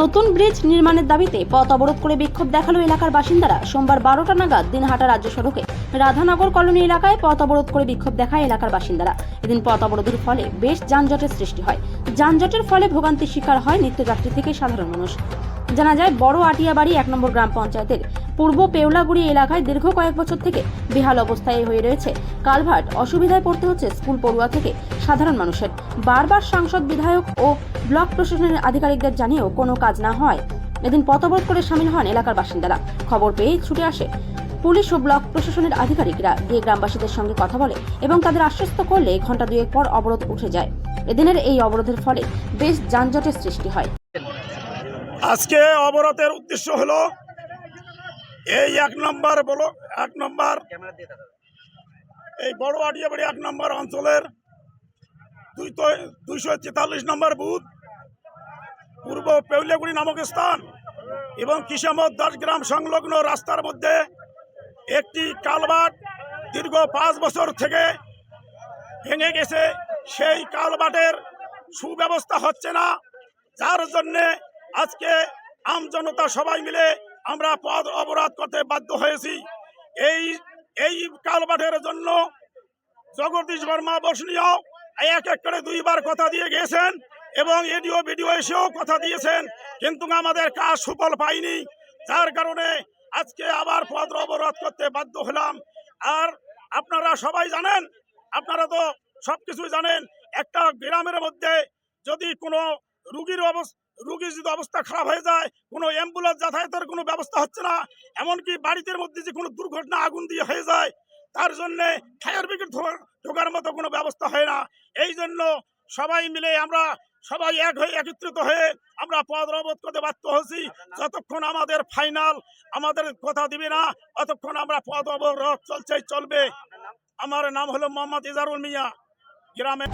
নতুন ব্রিজ নির্মাণের দাবিতে পথ অবরোধ করে বিক্ষোভ দেখাল এলাকার বাসিন্দারা। সোমবার বারোটা নাগাদ দিনহাটা রাজ্য সড়কে রাধানগর কলোনি এলাকায় পথ অবরোধ করে বিক্ষোভ দেখায় এলাকার বাসিন্দারা। এদিন পথ অবরোধের ফলে বেশ যানজটের সৃষ্টি হয়। যানজটের ফলে ভোগান্তির শিকার হয় নিত্যযাত্রী থেকে সাধারণ মানুষ। জানা যায়, বড় আটিয়াবাড়ি এক নম্বর গ্রাম পঞ্চায়েতের। পূর্ব পেওলাগুড়ি এলাকায় দীর্ঘ কয়েক বছর থেকে বেহাল অবস্থায় হয়ে রয়েছে। কালভার্ট অসুবিধায় পড়তে হচ্ছে স্কুল পড়ুয়া থেকে সাধারণ মানুষের। বারবার সাংসদ, বিধায়ক ও ব্লক প্রশাসনের আধিকারিকদের জানিয়েও কোনো কাজ না হয়। এদিন পথ অবরোধ করে সামিল হন এলাকার বাসিন্দারা। খবর পেয়ে ছুটে আসে পুলিশ ও ব্লক প্রশাসনের আধিকারিকরা। গিয়ে গ্রামবাসীদের সঙ্গে কথা বলে এবং তাদের আশ্বস্ত করলে ঘণ্টা দুয়েক পর অবরোধ উঠে যায়। এদিনের এই অবরোধের ফলে বেশ যানজটের সৃষ্টি হয়। আজকে অবরোধের উদ্দেশ্য হলো এই এক নম্বর বলো, এক নম্বর এই বড় আটিয়াবাড়ি এক নম্বর অঞ্চলের দুই দুইশো তেতাল্লিশ নম্বর বুথ, পূর্ব পেউলিয়াগুড়ি নামক স্থান এবং কিসামত দাসগ্রাম সংলগ্ন রাস্তার মধ্যে একটি কালবাট দীর্ঘ পাঁচ বছর থেকে ভেঙে গেছে। সেই কালবাটের সুব্যবস্থা হচ্ছে না। যার জন্যে আজকে আমজনতা সবাই মিলে আমরা পথ অবরোধ করতে বাধ্য হয়েছি। এই এই কালবাটের জন্য জগদীশ বর্মা বসনীয় এক এক করে দুইবার কথা দিয়ে গেছেন এবং এডিও বিডিও এসেও কথা দিয়েছেন, কিন্তু আমাদের কাজ সুফল পাইনি। যার কারণে আজকে আবার পথ অবরোধ করতে বাধ্য হলাম। আর আপনারা সবাই জানেন, আপনারা তো সব কিছুই জানেন, একটা গ্রামের মধ্যে যদি কোনো রুগীর অবস্থা রুগীর যদি অবস্থা খারাপ হয়ে যায়, কোনো অ্যাম্বুলেন্স যাতায়াতের কোনো ব্যবস্থা হচ্ছে না, এমনকি বাড়িতে মধ্যে যে কোনো দুর্ঘটনা আগুন দিয়ে হয়ে যায়, তার জন্যে ফায়ার ব্রিগেড ঢোকার মতো কোনো ব্যবস্থা হয় না। এই জন্য সবাই মিলে আমরা সবাই এক হয়ে একত্রিত হয়ে আমরা পদ অবরোধ করতে বাধ্য হয়েছি। যতক্ষণ আমাদের ফাইনাল আমাদের কথা দিবে না, ততক্ষণ আমরা পদ অবরোধ চলছে, চলবে। আমার নাম হলো মোহাম্মদ ইজারুল মিয়া। গ্রামে